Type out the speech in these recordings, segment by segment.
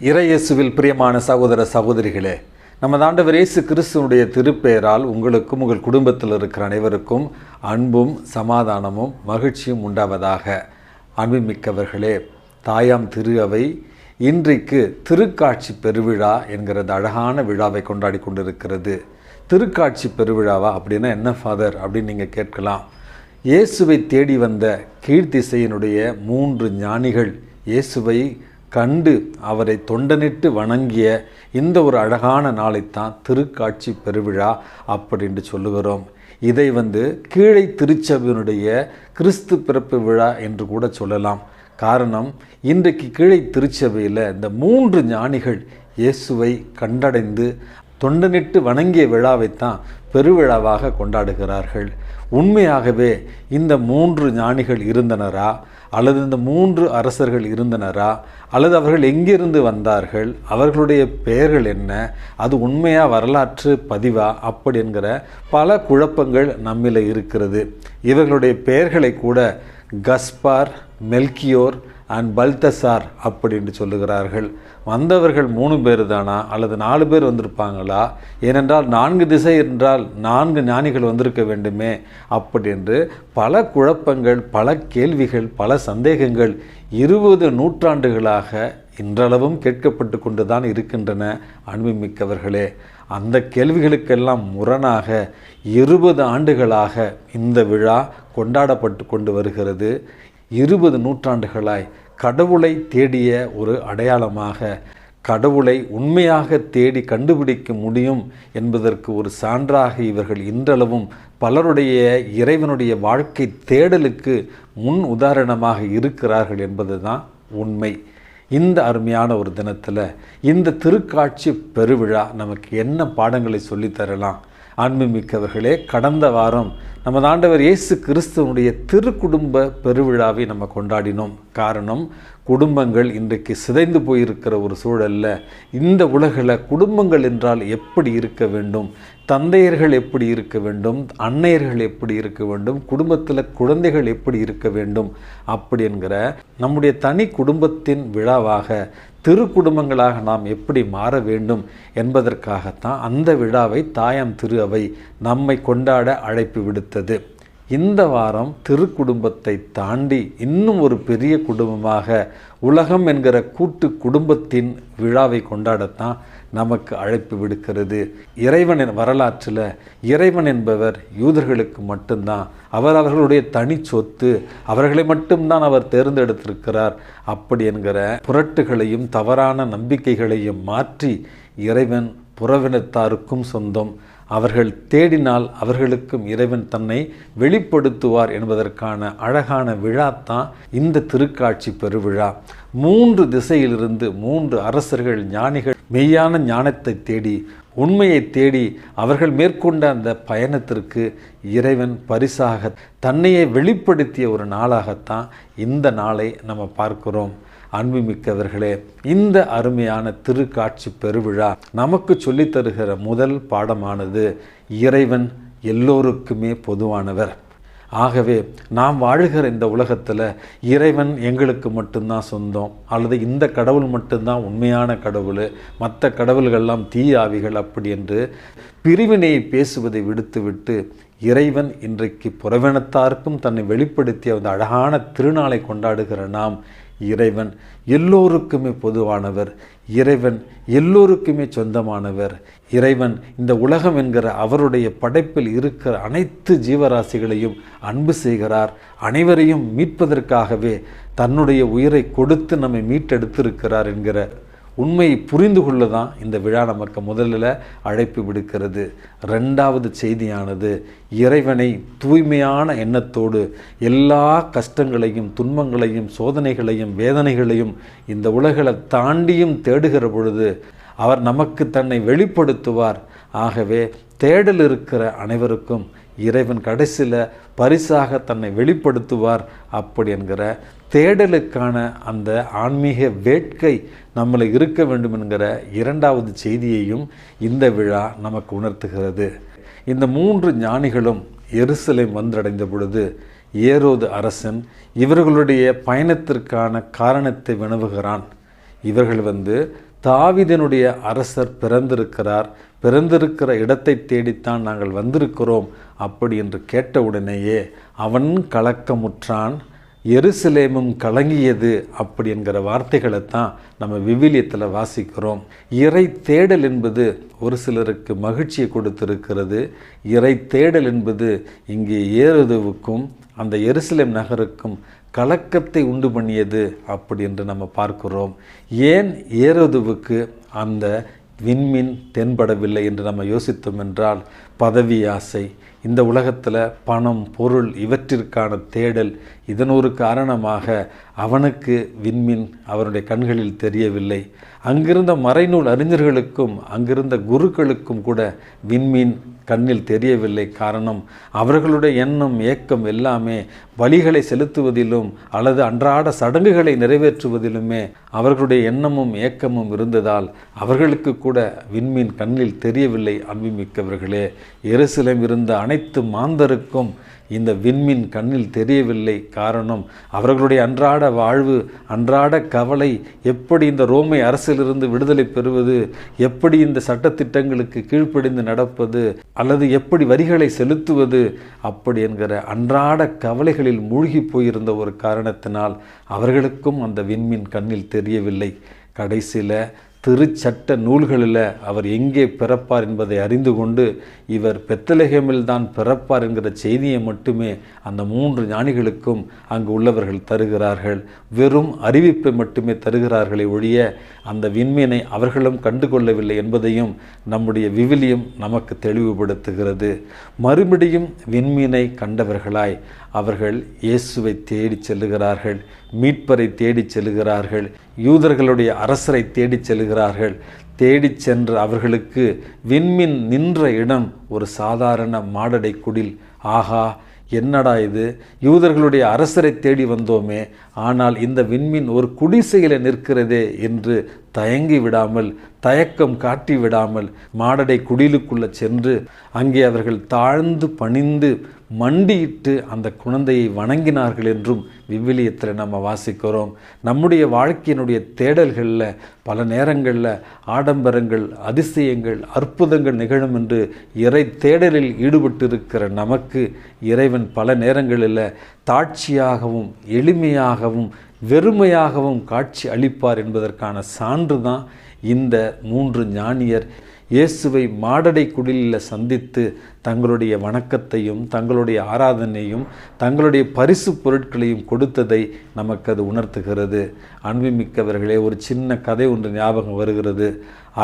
இறையேசுவில் பிரியமான சகோதர சகோதரிகளே நம்ம ஆண்டவர் இயேசு கிறிஸ்துவனுடைய திருப்பெயரால் உங்களுக்கும் உங்கள் குடும்பத்தில் இருக்கிற அனைவருக்கும் அன்பும் சமாதானமும் மகிழ்ச்சியும் உண்டாவதாக. அன்புமிக்கவர்களே தாயாம் திரு அவை இன்றைக்கு திருக்காட்சி பெருவிழா என்கிறது அழகான விழாவை கொண்டாடி கொண்டிருக்கிறது. திருக்காட்சி பெருவிழாவா அப்படின்னா என்ன ஃபாதர் அப்படின்னு நீங்கள் கேட்கலாம். இயேசுவை தேடி வந்த கீழ்த்திசையினுடைய மூன்று ஞானிகள் இயேசுவை கண்டு அவரை தொண்டனிட்டு வணங்கிய இந்த ஒரு அழகான நாளைத்தான் திருக்காட்சி பெருவிழா அப்படின்னு சொல்லுகிறோம். இதை வந்து கீழை திருச்சபையினுடைய கிறிஸ்து பிறப்பு விழா என்று கூட சொல்லலாம். காரணம் இன்றைக்கு கீழை திருச்சபையில் இந்த மூன்று ஞானிகள் இயேசுவை கண்டடைந்து தொண்டனிட்டு வணங்கிய விழாவைத்தான் பெருவிழாவாக கொண்டாடுகிறார்கள். உண்மையாகவே இந்த மூன்று ஞானிகள் இருந்தனரா? அல்லது இந்த மூன்று அரசர்கள் இருந்தனரா? அல்லது அவர்கள் எங்கிருந்து வந்தார்கள்? அவர்களுடைய பெயர்கள் என்ன? அது உண்மையாக வரலாற்று பதிவா? அப்படி என்கிற பல குழப்பங்கள் நம்மில் இருக்கிறது. இவர்களுடைய பெயர்களை கூட கஸ்பார் மெல்கியோர் அண்ட் பல்தசார் அப்படின்னு சொல்லுகிறார்கள். வந்தவர்கள் மூணு பேர் தானா அல்லது நாலு பேர் வந்திருப்பாங்களா? ஏனென்றால் நான்கு திசை என்றால் நான்கு ஞானிகள் வந்திருக்க வேண்டுமே. அப்படி என்று பல குழப்பங்கள் பல கேள்விகள் பல சந்தேகங்கள் இருபது நூற்றாண்டுகளாக இன்றளவும் கேட்கப்பட்டு கொண்டு தான் இருக்கின்றன அன்புமிக்கவர்களே. அந்த கேள்விகளுக்கெல்லாம் முரணாக இருபது ஆண்டுகளாக இந்த விழா கொண்டாடப்பட்டு கொண்டு வருகிறது. இருபது நூற்றாண்டுகளாய் கடவுளை தேடிய ஒரு அடையாளமாக கடவுளை உண்மையாக தேடி கண்டுபிடிக்க முடியும் என்பதற்கு ஒரு சான்றாக இவர்கள் இன்றளவும் பலருடைய இறைவனுடைய வாழ்க்கை தேடலுக்கு முன் உதாரணமாக இருக்கிறார்கள் என்பதுதான் உண்மை. இந்த அருமையான ஒரு தினத்தில் இந்த திருக்காட்சி பெருவிழா நமக்கு என்ன பாடங்களை சொல்லித்தரலாம் ஆன்மீமிக்கவர்களே கடந்த வாரம் நமது ஆண்டவர் இயேசு கிறிஸ்துவனுடைய திருக்குடும்ப பெருவிழாவை நம்ம கொண்டாடினோம். காரணம் குடும்பங்கள் இன்றைக்கு சிதைந்து போயிருக்கிற ஒரு சூழல்ல இந்த உலகில் குடும்பங்கள் என்றால் எப்படி இருக்க வேண்டும்? தந்தையர்கள் எப்படி இருக்க வேண்டும் அன்னையர்கள் எப்படி இருக்க வேண்டும் குடும்பத்தில் குழந்தைகள் எப்படி இருக்க வேண்டும் அப்படி என்கிற நம்முடைய தனி குடும்பத்தின் விழாவாக திரு குடும்பங்களாக நாம் எப்படி மாற வேண்டும் என்பதற்காகத்தான் அந்த விழாவை தாயாம் திரு அவை நம்மை கொண்டாட அழைப்பு விடுத்தது. இந்த வாரம் திருக்குடும்பத்தை தாண்டி இன்னும் ஒரு பெரிய குடும்பமாக உலகம் என்கிற கூட்டு குடும்பத்தின் விழாவை கொண்டாடத்தான் நமக்கு அழைப்பு விடுக்கிறது. இறைவனின் வரலாற்றில் இறைவன் என்பவர் யூதர்களுக்கு மட்டும்தான். அவர் அவர்களுடைய தனி சொத்து அவர்களை மட்டும்தான் அவர் தேர்ந்தெடுத்திருக்கிறார். அப்படி என்கிற புரட்டுகளையும் தவறான நம்பிக்கைகளையும் மாற்றி இறைவன் புறவினத்தாருக்கும் சொந்தம். அவர்கள் தேடினால் அவர்களுக்கும் இறைவன் தன்னை வெளிப்படுத்துவார் என்பதற்கான அழகான விழா தான் இந்த திருக்காட்சி பெருவிழா. மூன்று திசையிலிருந்து மூன்று அரசர்கள் ஞானிகள் மெய்யான ஞானத்தை தேடி உண்மையை தேடி அவர்கள் மேற்கொண்ட அந்த பயணத்திற்கு இறைவன் பரிசாக தன்னையே வெளிப்படுத்திய ஒரு நாளாகத்தான் இந்த நாளை நம்ம பார்க்கிறோம். அன்புமிக்கவர்களே இந்த அருமையான திருக்காட்சி பெருவிழா நமக்கு சொல்லித் தருகிற முதல் பாடமானது இறைவன் எல்லோருக்குமே பொதுவானவர். ஆகவே நாம் வாழுகிற இந்த உலகத்தில் இறைவன் எங்களுக்கு மட்டும்தான் சொந்தம் அல்லது இந்த கடவுள் மட்டும்தான் உண்மையான கடவுள் மற்ற கடவுள்கள்லாம் தீயாவிகள் அப்படி என்று பிரிவினையை பேசுவதை விடுத்துவிட்டு இறைவன் இன்றைக்கு புறவினத்தாருக்கும் தன்னை வெளிப்படுத்திய அந்த அழகான திருநாளை கொண்டாடுகிற நாம் இறைவன் எல்லோருக்குமே பொதுவானவர். இறைவன் எல்லோருக்குமே சொந்தமானவர். இறைவன் இந்த உலகம் என்கிற அவருடைய படைப்பில் இருக்கிற அனைத்து ஜீவராசிகளையும் அன்பு செய்கிறார். அனைவரையும் மீட்பதற்காகவே தன்னுடைய உயிரை கொடுத்து நம்மை மீட்டெடுத்திருக்கிறார் என்கிற உண்மையை புரிந்து கொள்ள தான் இந்த விழா நமக்கு முதலில் அழைப்பு விடுக்கிறது. ரெண்டாவது செய்தியானது இறைவனை தூய்மையான எண்ணத்தோடு எல்லா கஷ்டங்களையும் துன்பங்களையும் சோதனைகளையும் வேதனைகளையும் இந்த உலகளை தாண்டியும் தேடுகிற பொழுது அவர் நமக்கு தன்னை வெளிப்படுத்துவார். ஆகவே தேடல் இருக்கிற அனைவருக்கும் இறைவன் கடைசியில் பரிசாக தன்னை வெளிப்படுத்துவார் அப்படி என்கிற தேடலுக்கான அந்த ஆன்மீக வேட்கை நம்மளை இருக்க வேண்டும் என்கிற இரண்டாவது செய்தியையும் இந்த விழா நமக்கு உணர்த்துகிறது. இந்த மூன்று ஞானிகளும் எருசலேம் வந்தடைந்த பொழுது ஏரோது அரசன் இவர்களுடைய பயணத்திற்கான காரணத்தை வினவுகிறான். இவர்கள் வந்து தாவிதனுடைய அரசர் பிறந்திருக்கிறார். பிறந்திருக்கிற இடத்தை தேடித்தான் நாங்கள் வந்திருக்கிறோம் அப்படி என்று கேட்டவுடனேயே அவன் கலக்கமுற்றான் எருசலேமும் கலங்கியது அப்படி என்கிற வார்த்தைகளை தான் நம்ம விவிலியத்தில் வாசிக்கிறோம். இறை தேடல் என்பது ஒரு சிலருக்கு மகிழ்ச்சியை கொடுத்திருக்கிறது. இறை தேடல் என்பது இங்கே ஏறுதுவுக்கும் அந்த எருசலேம் நகருக்கும் கலக்கத்தை உண்டு பண்ணியது அப்படி என்று நம்ம பார்க்கிறோம். ஏன் ஏறுதுவுக்கு அந்த விண்மீன் தென்படவில்லை என்று நம்ம யோசித்தோம் என்றால் பதவி ஆசை இந்த உலகத்தில் பணம் பொருள் இவற்றிற்கான தேடல் இதன் ஒரு காரணமாக அவனுக்கு விண்மீன் அவனுடைய கண்களில் தெரியவில்லை. அங்கிருந்த மறைநூல் அறிஞர்களுக்கும் அங்கிருந்த குருக்களுக்கும் கூட விண்மீன் கண்ணில் தெரியவில்லை காரணம் அவர்களுடைய எண்ணம் ஏக்கம் எல்லாமே வழிகளை செலுத்துவதிலும் அல்லது அன்றாட சடங்குகளை நிறைவேற்றுவதிலுமே அவர்களுடைய எண்ணமும் ஏக்கமும் இருந்ததால் அவர்களுக்கு கூட விண்மீன் கண்ணில் தெரியவில்லை அன்புமிக்கவர்களே. எருசலம் இருந்த அனைத்து மாந்தருக்கும் இந்த விண்மீன் கண்ணில் தெரியவில்லை காரணம் அவர்களுடைய அன்றாட வாழ்வு அன்றாட கவலை எப்படி இந்த ரோமை அரசிலிருந்து விடுதலை பெறுவது எப்படி இந்த சட்டத்திட்டங்களுக்கு கீழ்ப்படிந்து நடப்பது அல்லது எப்படி வரிகளை செலுத்துவது அப்படி என்கிற அன்றாட கவலைகளில் மூழ்கி போயிருந்த ஒரு காரணத்தினால் அவர்களுக்கும் அந்த விண்மீன் கண்ணில் தெரியவில்லை. கடைசியில் திருச்சட்ட நூல்களில் அவர் எங்கே பிறப்பார் என்பதை அறிந்து கொண்டு இவர் பெத்தலகேமில் தான் பிறப்பார் என்கிற செய்தியை மட்டுமே அந்த மூன்று ஞானிகளுக்கும் அங்கு உள்ளவர்கள் தருகிறார்கள். வெறும் அறிவிப்பை மட்டுமே தருகிறார்களே ஒழிய அந்த விண்மீனை அவர்களும் கண்டுகொள்ளவில்லை என்பதையும் நம்முடைய விவிலியம் நமக்கு தெளிவுபடுத்துகிறது. மறுபடியும் விண்மீனை கண்டவர்களாய் அவர்கள் இயேசுவை தேடிச் செல்லுகிறார்கள் மீட்பரை தேடிச் செல்லுகிறார்கள் யூதர்களுடைய அரசரை தேடிச் செல்கிறார்கள் தேடிச் சென்ற அவர்களுக்கு விண்மின் நின்ற இடம் ஒரு சாதாரண மாடடை குடில். ஆகா என்னடா இது? யூதர்களுடைய அரசரை தேடி வந்தோமே ஆனால் இந்த விண்மீன் ஒரு குடிசையில் நிற்கிறதே என்று தயங்கி விடாமல் தயக்கம் காட்டி விடாமல் மாடடை குடிலுக்குள்ளே சென்று அங்கே அவர்கள் தாழ்ந்து பணிந்து மண்டியிட்டு அந்த குழந்தையை வணங்கினார்கள் என்றும் விவிலியத்தில் நம்ம வாசிக்கிறோம். நம்முடைய வாழ்க்கையினுடைய தேடல்களில் பல நேரங்களில் ஆடம்பரங்கள் அதிசயங்கள் அற்புதங்கள் நிகழும் என்று இறை தேடலில் ஈடுபட்டிருக்கிற நமக்கு இறைவன் பல நேரங்களில் தாட்சியாகவும் எளிமையாகவும் வெறுமையாகவும் காட்சி அளிப்பார் என்பதற்கான சான்று தான் இந்த மூன்று ஞானியர். இயேசுவை மாடடை குடிலில் சந்தித்து தங்களுடைய வணக்கத்தையும் தங்களுடைய ஆராதனையும் தங்களுடைய பரிசு பொருட்களையும் கொடுத்ததை நமக்கு அது உணர்த்துகிறது. அன்புமிக்கவர்களே ஒரு சின்ன கதை ஒன்று ஞாபகம் வருகிறது.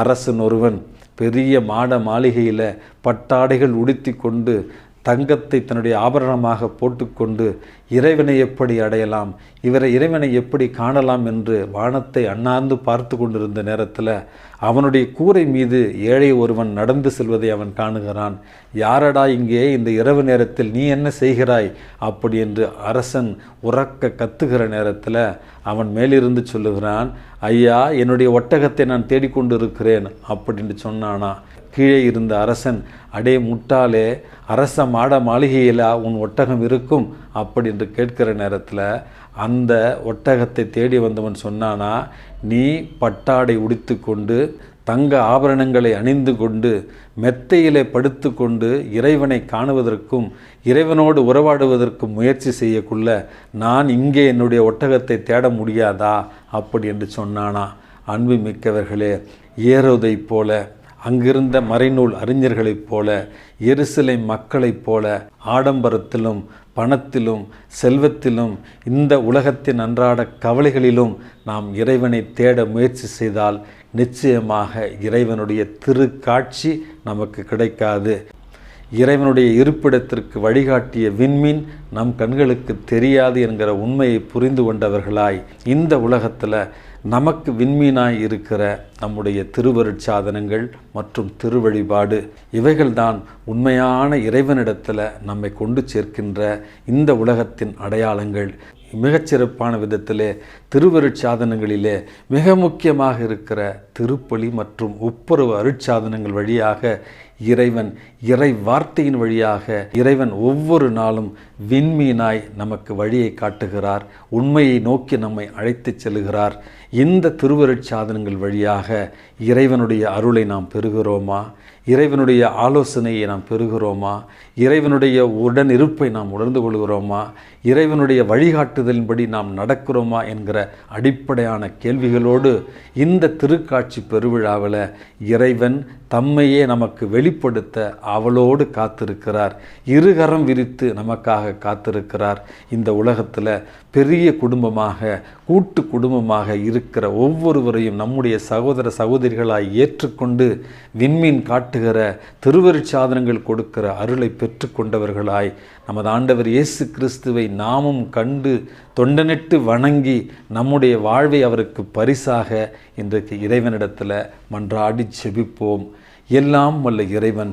அரசன் ஒருவன் பெரிய மாட மாளிகையில் பட்டாடைகள் உடுத்தி கொண்டு தங்கத்தை தன்னுடைய ஆபரணமாக போட்டுக்கொண்டு இறைவனை எப்படி அடையலாம் இவரை இறைவனை எப்படி காணலாம் என்று வானத்தை அண்ணாந்து பார்த்து கொண்டிருந்த நேரத்தில் அவனுடைய கூரை மீது ஏழை ஒருவன் நடந்து செல்வதை அவன் காணுகிறான். யாரடா இங்கே? இந்த இரவு நேரத்தில் நீ என்ன செய்கிறாய்? அப்படி என்று அரசன் உறக்க கத்துகிற நேரத்தில் அவன் மேலிருந்து சொல்லுகிறான் ஐயா என்னுடைய ஒட்டகத்தை நான் தேடிக்கொண்டு இருக்கிறேன் அப்படின்னு சொன்னானா. கீழே இருந்த அரசன் அடே முட்டாளே அரச மாட மாளிகையில் உன் ஒட்டகம் இருக்கும்? அப்படி என்று கேட்கிற நேரத்தில் அந்த ஒட்டகத்தை தேடி வந்தவன் சொன்னானா நீ பட்டாடை உடித்து கொண்டு தங்க ஆபரணங்களை அணிந்து கொண்டு மெத்தையிலே படுத்து கொண்டு இறைவனை காணுவதற்கும் இறைவனோடு உறவாடுவதற்கும் முயற்சி செய்யக்குள்ள நான் இங்கே என்னுடைய ஒட்டகத்தை தேட முடியாதா? அப்படி என்று சொன்னானா. அன்பு மிக்கவர்களே ஏறுவதைப் போல அங்கிருந்த மறைநூல் அறிஞர்களைப் போல எருசலை மக்களைப் போல ஆடம்பரத்திலும் பணத்திலும் செல்வத்திலும் இந்த உலகத்தின் அன்றாட கவலைகளிலும் நாம் இறைவனை தேட முயற்சி செய்தால் நிச்சயமாக இறைவனுடைய திரு காட்சி நமக்கு கிடைக்காது. இறைவனுடைய இருப்பிடத்திற்கு வழிகாட்டிய விண்மீன் நம் கண்களுக்கு தெரியாது என்கிற உண்மையை புரிந்து கொண்டவர்களாய் இந்த உலகத்தில் நமக்கு விண்மீனாய் இருக்கிற நம்முடைய திருவருட்சாதனங்கள் மற்றும் திருவழிபாடு இவைகள்தான் உண்மையான இறைவனிடத்தில் நம்மை கொண்டு சேர்க்கின்ற இந்த உலகத்தின் அடையாளங்கள். மிகச்சிறப்பான விதத்திலே திருவருட்சாதனங்களிலே மிக முக்கியமாக இருக்கிற திருப்பலி மற்றும் ஒப்புரவு அருட்சாதனங்கள் வழியாக இறைவன் இறை வார்த்தையின் வழியாக இறைவன் ஒவ்வொரு நாளும் விண்மீனாய் நமக்கு வழியை காட்டுகிறார். உண்மையை நோக்கி நம்மை அழைத்துச் செல்கிறார். இந்த திருவருட்சாதனங்கள் வழியாக இறைவனுடைய அருளை நாம் பெறுகிறோமா? இறைவனுடைய ஆலோசனையை நாம் பெறுகிறோமா? இறைவனுடைய உடன் இருப்பை நாம் உணர்ந்து கொள்கிறோமா? இறைவனுடைய வழிகாட்டுதலின்படி நாம் நடக்கிறோமா என்கிற அடிப்படையான கேள்விகளோடு இந்த திருக்காட்சி பெருவிழாவில் இறைவன் தம்மையே நமக்கு வெளிப்படுத்த அவளோடு காத்திருக்கிறார். இருகரம் விரித்து நமக்காக காத்திருக்கிறார். இந்த உலகத்தில் பெரிய குடும்பமாக கூட்டு குடும்பமாக இருக்கிற ஒவ்வொருவரையும் நம்முடைய சகோதர சகோதரிகளாய் ஏற்றுக்கொண்டு விண்மீன் காட்டுகிற திருவருட்சாதனங்கள் கொடுக்கிற அருளை பெற்றுக்கொண்டவர்களாய் நமது ஆண்டவர் இயேசு கிறிஸ்துவை நாமும் கண்டு தொண்டனிட்டு வணங்கி நம்முடைய வாழ்வை அவருக்கு பரிசாக இன்றைக்கு இறைவனிடத்தில் மன்றாடி செபிப்போம். எல்லாம் வல்ல இறைவன்